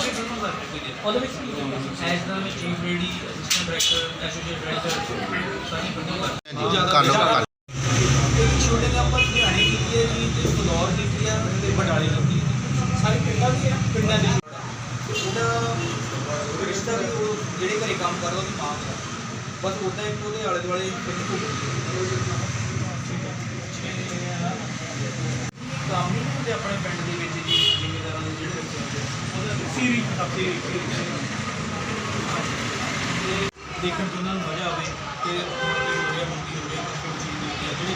ਵਿੱਚ ਕੀ ਕੀਤਾ ਐਸ ਦਾ ਮੈਂ ਚੀਫ ਰੇਡੀ ਅਸਿਸਟੈਂਟ ਡਾਇਰੈਕਟਰ ਐਸੋਸੀਏਟ ਡਾਇਰੈਕਟਰ ਸਾਰੀ ਬੰਦੇ ਕਾਨੂੰ ਸ਼ੂਟਿੰਗ ਆਪਾਂ ਲੁਧਿਆਣੇ ਕੀਤੀ ਹੈ ਜੀ ਤੇ ਫਲੋਰ ਕੀਤੀ ਹੈ ਤੇ ਬਟਾਲੇ ਕੀਤੀ ਹੈ ਸਾਰੇ ਪਿੰਡਾਂ ਦੀ ਹੈ ਪਿੰਡਾਂ ਦੀ। ਉਹਦਾ ਰਿਸ਼ਤਾ ਵੀ ਉਹ ਜਿਹੜੇ ਘਰੇ ਕੰਮ ਕਰਦਾ ਉਹਦੀ ਮਾਂ ਦਾ। ਬਸ ਉਦਾਂ ਇੱਕ ਉਹਦੇ ਆਲੇ ਦੁਆਲੇ ਪਿੰਡ ਘੁੰਮਦੀ ਕੰਮ ਨਹੀਂ ਹੁੰਦੇ ਆਪਣੇ ਪਿੰਡ ਦੇ ਵਿੱਚ ਜੀ ਜ਼ਿਮੀਂਦਾਰਾਂ ਦੇ ਜਿਹੜੇ ਬੱਚੇ ਹੁੰਦੇ ਉਹਦਾ ਸੀਰੀ ਸੀਰੀ ਦੇਖਣ ਚ ਉਹਨਾਂ ਨੂੰ ਮਜ਼ਾ ਆਵੇ ਕਿ ਹੋਇਆ ਮੁੰਡੀ ਹੋਵੇ ਕੋਈ ਚੀਜ਼ ਦੀ ਹੈ ਜਿਹੜੀ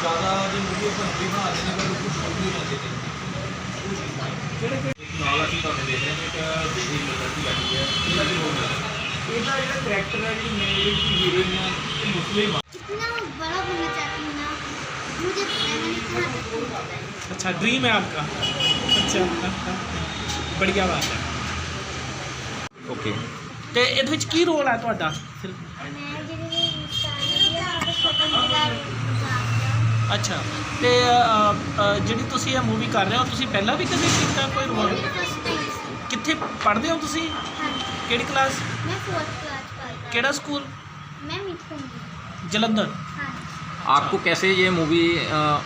ਜ਼ਿਆਦਾ ਜੇ ਮੂਵੀ ਆਪਾਂ ਹਿੰਦੀ ਬਣਾ ਦਿੰਦੇ ਪਰ ਕੁਝ ਹੋਰ ਵੀ ਬਣਾ ਦਿੰਦੇ ਉਹ ਚੀਜ਼ ਨਹੀਂ ਜਿਹੜੇ ਕਿ ਨਾਲ ਅਸੀਂ ਤੁਹਾਡੇ ਦੇਖ ਰਹੇ ਹਾਂ ਕਿ ਜਿਹੜੀ ਮਦਦ ਲੱਗੀ ਹੈ ਇਹਦਾ ਵੀ ਰੋਲ ਹੈ ਇਹਦਾ ਜਿਹੜਾ ਕਰੈਕਟਰ ਹੈ ਜਿਹੜੀ ਮੇਨ ਜਿਹੜੀ ਹੀਰੋਇਨ ਹੈ ਇਹ ਮੁਸਲਿਮ ਆ कितना बड़ा बनना चाहती हूँ ना मुझे मैंने इतना तक नहीं पता है अच्छा ड्रीम है आपका अच्छा बढ़िया बात है ਓਕੇ ਤੇ ਇਹਦੇ ਵਿੱਚ ਕੀ ਰੋਲ ਹੈ ਤੁਹਾਡਾ ਫਿਰ मैं जिन्हें स्टार दिया तो स्वतंत्रता ਅੱਛਾ ਤੇ ਅ, ਅ, ਜਿਹੜੀ ਤੁਸੀਂ ਇਹ ਮੂਵੀ ਕਰ ਰਹੇ ਹੋ ਤੁਸੀਂ ਪਹਿਲਾਂ ਵੀ ਕਦੇ ਕੀਤਾ ਕੋਈ ਰੋਲ मेरी फर्स्ट टाइम ਕਿੱਥੇ ਪੜ੍ਹਦੇ ਹੋ ਤੁਸੀਂ हाँ ਕਿਹੜੀ ਕਲਾਸ मैं फोर्थ क्लास पढ़ ਕਿਹੜਾ ਸਕੂਲ मैं मिथुन ਜਲੰਧਰ हाँ आपको कैसे ये मूवी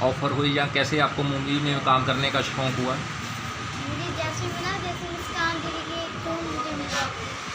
ऑफर हुई या कैसे आपको मूवी में काम करने का शौक हुआ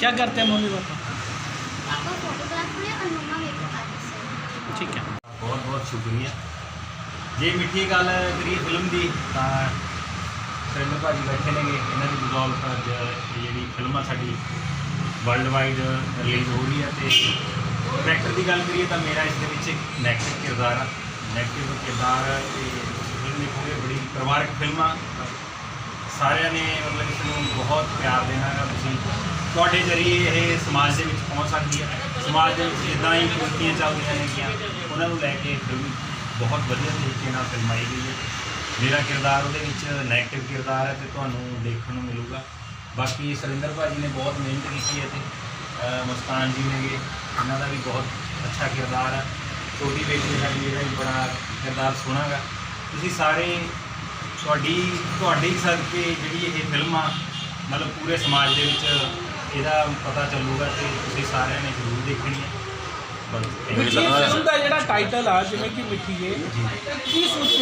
क्या करते हैं मम्मी पापा पापा फोटोग्राफर है और मम्मा मेकअप आर्टिस्ट है ठीक है ਬਹੁਤ ਬਹੁਤ ਸ਼ੁਕਰੀਆ ਜੇ ਮਿੱਠੀ ਗੱਲ ਕਰੀਏ ਫਿਲਮ ਦੀ ਤਾਂ ਸਰਿੰਦਰ ਭਾਜੀ ਬੈਠੇ ਨੇਗੇ ਇਹਨਾਂ ਦੀ ਬਦੌਲਤ ਅੱਜ ਇਹ ਜਿਹੜੀ ਫਿਲਮ ਆ ਸਾਡੀ ਵਰਲਡ ਵਾਈਡ ਰਿਲੀਜ਼ ਹੋ ਰਹੀ ਹੈ ਤੇ ਕਰੈਕਟਰ ਦੀ ਗੱਲ ਕਰੀਏ ਤਾਂ ਮੇਰਾ ਇਸ ਦੇ ਵਿੱਚ ਇੱਕ ਨੈਗੇਟਿਵ ਕਿਰਦਾਰ ਆ ਨੈਗੇਟਿਵ ਕਿਰਦਾਰ ਤੇ ਫਿਲਮ ਦੇਖੋਗੇ ਬੜੀ ਪਰਿਵਾਰਕ ਫਿਲਮ ਆ ਸਾਰਿਆਂ ਨੇ ਮਤਲਬ ਇਸ ਨੂੰ ਬਹੁਤ ਪਿਆਰ ਦੇਣਾ ਹੈ ਤੁਸੀਂ ਤੁਹਾਡੇ ਜਰੀਏ ਇਹ ਸਮਾਜ ਦੇ ਵਿੱਚ ਪਹੁੰਚ ਸਕਦੀ ਹੈ। ਸਮਾਜ ਦੇ ਵਿੱਚ ਇਦਾਂ ਹੀ ਕੁਰੀਤੀਆਂ ਚੱਲਦੀਆਂ ਨੇਗੀਆਂ ਉਹਨਾਂ ਨੂੰ ਲੈ ਕੇ ਫਿਲਮ ਬਹੁਤ ਵਧੀਆ ਤਰੀਕੇ ਨਾਲ ਫਿਲਮਾਈ ਗਈ ਹੈ। ਮੇਰਾ ਕਿਰਦਾਰ ਉਹਦੇ ਵਿੱਚ ਨੈਗੇਟਿਵ ਕਿਰਦਾਰ ਹੈ ਤੇ ਤੁਹਾਨੂੰ ਦੇਖਣ ਨੂੰ ਮਿਲੂਗਾ। ਬਾਕੀ ਸੁਰਿੰਦਰ ਭਾਜੀ ਨੇ ਬਹੁਤ ਮਿਹਨਤ ਕੀਤੀ ਹੈ ਤੇ, ਅਹ ਜੀ ਨੇਗੇ ਇਹਨਾਂ ਦਾ ਵੀ ਬਹੁਤ ਅੱਛਾ ਕਿਰਦਾਰ ਹੈ। ਛੋਟੀ ਬੇਟੀ ਦਾ ਵੀ ਇਹਦਾ ਵੀ ਬੜਾ ਕਿਰਦਾਰ ਸੋਹਣਾਗਾ। ਤੁਸੀਂ ਸਾਰੇ ਤੁਹਾਡੀ ਤੁਹਾਡੀ ਸਦਕੇ ਜਿਹੜੀ ਇਹ ਫਿਲਮ ਆ, ਮਤਲਬ ਪੂਰੇ ਸਮਾਜ ਦੇ ਵਿੱਚ ਇਹਦਾ ਪਤਾ ਚੱਲੂਗਾ ਤੇ ਤੁਸੀਂ ਸਾਰਿਆਂ ਨੇ ਜ਼ਰੂਰ ਦੇਖਣੀ ਹੈ। ਬਸ ਮਿੱਠੀ ਫਿਲਮ ਦਾ ਜਿਹੜਾ ਟਾਈਟਲ ਆ ਜਿਵੇਂ ਕਿ ਮਿੱਠੀ ਹੈ ਕੀ ਸੋਚ